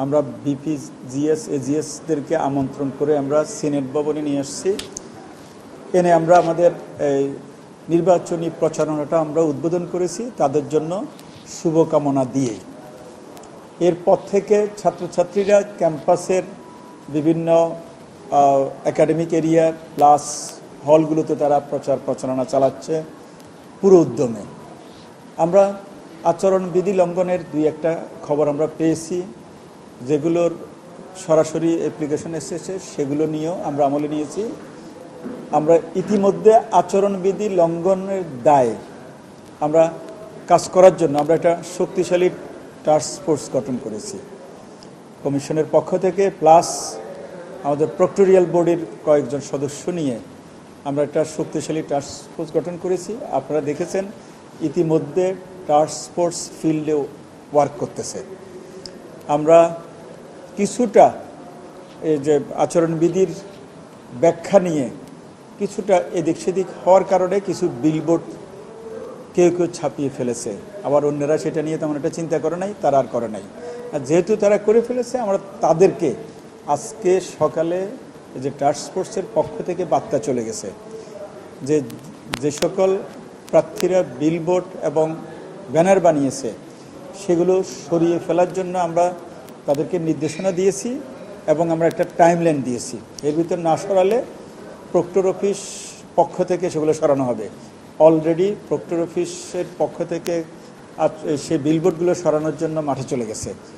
আমরা BP GS এজিএসদেরকে আমন্ত্রণ করে আমরা সিনেট ভবনে নিয়ে আসছি। এনে আমরা আমাদের এই নির্বাচনী প্রচারণাটা আমরা উদ্বোধন করেছি তাদের জন্য শুভকামনা দিয়ে এরপর থেকে ছাত্রছাত্রীরা ক্যাম্পাসের বিভিন্ন একাডেমিক এরিয়া প্লাস হলগুলোতে তারা প্রচার প্রচারণা চালাচ্ছে পুরো উদ্যমে। আমরা আচরণবিধি লঙ্ঘনের দুই একটা খবর আমরা পেয়েছি। যেগুলোর সরাসরি অ্যাপ্লিকেশন এসেছে, সেগুলো নিয়েও আমরা আমলে নিয়েছি। আমরা ইতিমধ্যে আচরণবিধি লঙ্ঘনের দায়ে আমরা কাজ করার জন্য আমরা একটা শক্তিশালী টাস্ক ফোর্স গঠন করেছি। কমিশনের পক্ষ থেকে প্লাস আমাদের প্রক্টোরিয়াল বোর্ডের কয়েকজন সদস্য নিয়ে আমরা একটা শক্তিশালী টাস্ক ফোর্স গঠন করেছি। আপনারা দেখেছেন, ইতিমধ্যে টাস্ক ফোর্স ফিল্ডেও ওয়ার্ক করতেছে। আমরা কিছুটা এই যে আচরণবিধির ব্যাখ্যা নিয়ে কিছুটা এদিক সেদিক হওয়ার কারণে কিছু বিলবোর্ড কেউ কেউ ছাপিয়ে ফেলেছে। আবার অন্যরা সেটা নিয়ে তেমন একটা চিন্তা করে নাই, তারা আর করে নাই। আর যেহেতু তারা করে ফেলেছে, আমরা তাদেরকে আজকে সকালে যে টাস্ক ফোর্সের পক্ষ থেকে বার্তা চলে গেছে যে যে সকল প্রার্থীরা বিলবোর্ড এবং ব্যানার বানিয়েছে, সেগুলো সরিয়ে ফেলার জন্য আমরা তাদেরকে নির্দেশনা দিয়েছি এবং আমরা একটা টাইমলাইন দিয়েছি। এর ভিতর না সরালে প্রক্টর অফিস পক্ষ থেকে সেগুলো সরানো হবে। অলরেডি প্রক্টর অফিসের পক্ষ থেকে সে বিলবোর্ডগুলো সরানোর জন্য মাঠে চলে গেছে।